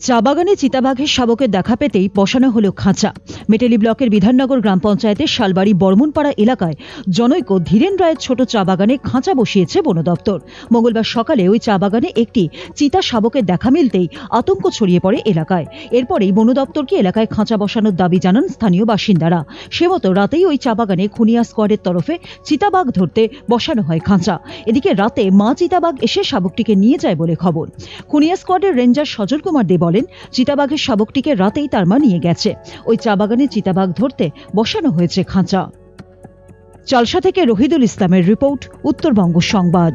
চা বাগানে চিতাবাঘের শাবকের দেখা পেতেই বসানো হলো খাঁচা। মেটেলি ব্লকের বিধাননগর গ্রাম পঞ্চায়েতের শালবাড়ি বর্মনপাড়া এলাকায় জনৈক ধীরেন রায়ের ছোট চা বাগানে খাঁচা বসিয়েছে বন দপ্তর। মঙ্গলবার সকালে ওই চা বাগানে একটি চিতা শাবকের দেখা মিলতেই আতঙ্ক ছড়িয়ে পড়ে এলাকায়। এরপরেই বন দপ্তরকে এলাকায় খাঁচা বসানোর দাবি জানান স্থানীয় বাসিন্দারা। সে মতো রাতেই ওই চা বাগানে খুনিয়া স্কোয়াডের তরফে চিতাবাঘ ধরতে বসানো হয় খাঁচা। এদিকে রাতে মা চিতাবাঘ এসে শাবকটিকে নিয়ে যায় বলে খবর। খুনিয়া স্কোয়াডের রেঞ্জার সজল কুমার দে বলেন, চিতাবাঘের শাবকটিকে রাতেই তার মা নিয়ে গেছে। ওই চা বাগানে চিতাবাঘ ধরতে বসানো হয়েছে খাঁচা। চালসা থেকে রহিদুল ইসলামের রিপোর্ট, উত্তরবঙ্গ সংবাদ।